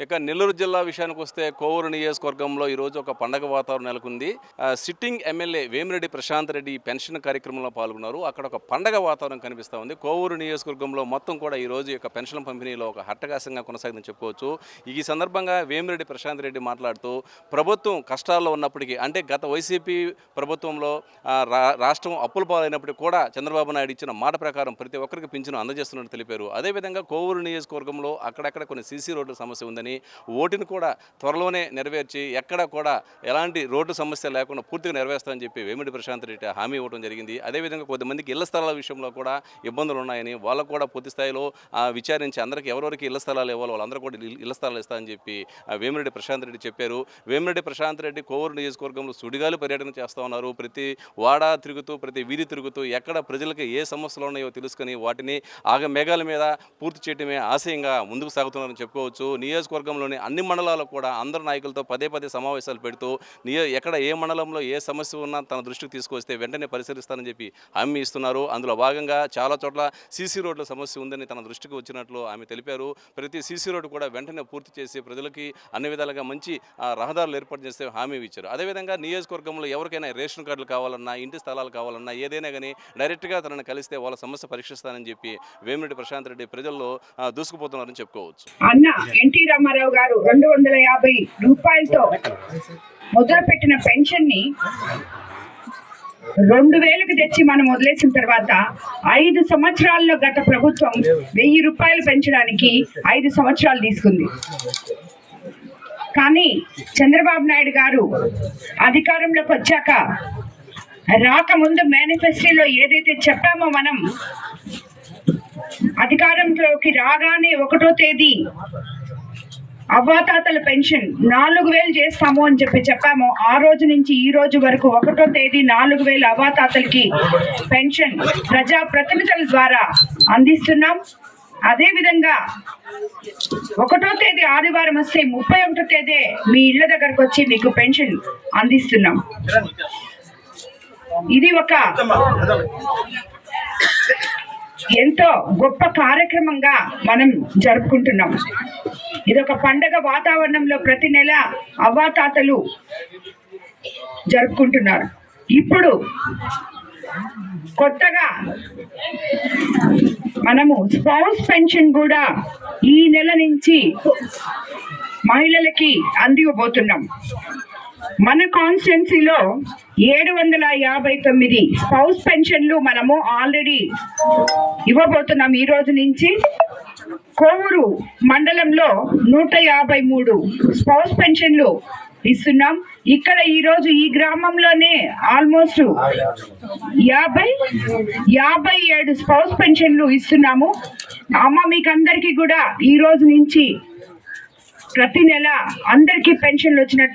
ఇక నెల్లూరు జిల్లా విషయానికి వస్తే కోవూరు నియోజకవర్గంలో ఈరోజు ఒక పండగ వాతావరణం నెలకొంది. Sitting MLA Vemireddy Prashanth Reddy pension కార్యక్రమంలో పాల్గొన్నారు. అక్కడ ఒక పండగ వాతావరణం కనిపిస్తూ ఉంది. కోవూరు నియోజకవర్గంలో మొత్తం కూడా ఈరోజు యొక్క పెన్షన్ పంపిణీలో ఒక హట్టగాసంగా కొనసాగిందని చెప్పుకోవచ్చు. ఈ సందర్భంగా వేమిరెడ్డి ప్రశాంత్ రెడ్డి మాట్లాడుతూ ప్రభుత్వం కష్టాల్లో ఉన్నప్పటికీ అంటే గత వైసీపీ ప్రభుత్వంలో రా- రాష్ట్రం అప్పుల పాలైనప్పటికీ కూడా చంద్రబాబు నాయుడు ఇచ్చిన మాట ప్రకారం ప్రతి ఒక్కరికి పింఛను అందజేస్తున్నట్టు తెలిపారు. అదేవిధంగా కోవూరు నియోజకవర్గంలో అక్కడక్కడ కొన్ని సీసీ రోడ్ల సమస్య ఉందని ఓటును కూడా త్వరలోనే నెరవేర్చి ఎక్కడ కూడా ఎలాంటి రోడ్డు సమస్య లేకుండా పూర్తిగా నెరవేరుస్తామని చెప్పి వేమిడి ప్రశాంత్ రెడ్డి హామీ ఇవ్వడం జరిగింది. అదేవిధంగా కొద్దిమందికి ఇళ్ళ స్థలాల విషయంలో కూడా ఇబ్బందులు ఉన్నాయని వాళ్ళకు కూడా పూర్తి స్థాయిలో ఆ, విచారించి అందరికీ ఎవరెవరికి ఇళ్ళ స్థలాలు ఇవ్వాలో వాళ్ళందరూ కూడా ఇళ్ళ స్థలాలు ఇస్తామని చెప్పి వేమిరెడ్డి ప్రశాంత్ రెడ్డి చెప్పారు. వేమిరెడ్డి ప్రశాంత్ రెడ్డి కోవూరు నియోజకవర్గంలో సుడిగాలి పర్యటన చేస్తూ ఉన్నారు. ప్రతి వాడ తిరుగుతూ ప్రతి వీధి తిరుగుతూ ఎక్కడ ప్రజలకు ఏ సమస్యలు ఉన్నాయో తెలుసుకొని వాటిని ఆగ మేఘాల మీద పూర్తి చేయడమే ఆశయంగా ముందుకు సాగుతున్నారని చెప్పుకోవచ్చు. నియోజకవర్గంలోని అన్ని మండలాలకు కూడా అందరు నాయకులతో పదే పదే సమావేశాలు పెడుతూ నియో ఎక్కడ ఏ మండలంలో ఏ సమస్య ఉన్నా తన దృష్టికి తీసుకొస్తే వెంటనే పరిశీలిస్తానని చెప్పి హామీ ఇస్తున్నారు. అందులో భాగంగా చాలా చోట్ల సీసీ రోడ్ల సమస్య ఉందని తన దృష్టికి వచ్చినట్లు ఆమె తెలిపారు. ప్రతి సీసీ రోడ్డు కూడా వెంటనే పూర్తి చేసి ప్రజలకి అన్ని విధాలుగా మంచి రహదారులు ఏర్పాటు చేస్తే హామీ ఇచ్చారు. అదేవిధంగా నియోజకవర్గంలో ఎవరికైనా రేషన్ కార్డులు కావాలన్నా ఇంటి స్థలాలు కావాలన్నా ఏదైనా కానీ డైరెక్ట్గా తనని కలిస్తే వాళ్ళ సమస్య పరీక్షిస్తానని చెప్పి వేమిరెడ్డి ప్రశాంత్ రెడ్డి ప్రజల్లో దూసుకుపోతున్నారని చెప్పుకోవచ్చు. అన్న ఎన్టీ రామారావు గారు రెండు వందల యాభై రూపాయలతో మొదలుపెట్టిన పెన్షన్ని రెండు వేలకు తెచ్చి మనం వదిలేసిన తర్వాత ఐదు సంవత్సరాల్లో గత ప్రభుత్వం వెయ్యి రూపాయలు పెంచడానికి ఐదు సంవత్సరాలు తీసుకుంది. కానీ చంద్రబాబు నాయుడు గారు అధికారంలోకి వచ్చాక రాకముందు మేనిఫెస్టోలో ఏదైతే చెప్పామో మనం అధికారంలోకి రాగానే ఒకటో తేదీ అవ్వాతాతల పెన్షన్ నాలుగు వేలు చేస్తాము అని చెప్పి చెప్పాము. ఆ రోజు నుంచి ఈ రోజు వరకు ఒకటో తేదీ నాలుగు వేలు అవ్వాతాతలకి పెన్షన్ ప్రజా ప్రతినిధుల ద్వారా అందిస్తున్నాం. అదే విధంగా ఒకటో తేదీ ఆదివారం వస్తే ముప్పై ఒకటో తేదీ మీ ఇళ్ళ దగ్గరకు వచ్చి మీకు పెన్షన్ అందిస్తున్నాం. ఇది ఒక ఎంతో గొప్ప కార్యక్రమంగా మనం జరుపుకుంటున్నాం. ఇది ఒక పండగ వాతావరణంలో ప్రతి నెల అవ్వాతాతలు జరుపుకుంటున్నారు. ఇప్పుడు కొత్తగా మనము స్పౌస్ పెన్షన్ కూడా ఈ నెల నుంచి మహిళలకి అందివ్వబోతున్నాం. మన కాన్స్టిట్యున్సీలో ఏడు వందల యాభై తొమ్మిది స్పౌస్ పెన్షన్లు మనము ఆల్రెడీ ఇవ్వబోతున్నాం ఈ రోజు నుంచి. కోవూరు మండలంలో నూట యాభై మూడు స్పౌస్ పెన్షన్లు ఇస్తున్నాం. ఇక్కడ ఈరోజు ఈ గ్రామంలోనే ఆల్మోస్ట్ యాభై యాభై ఏడు స్పౌస్ పెన్షన్లు ఇస్తున్నాము. అమ్మ మీకు అందరికీ కూడా ఈ రోజు నుంచి ప్రతి నెల అందరికీ పెన్షన్లు వచ్చినట్టే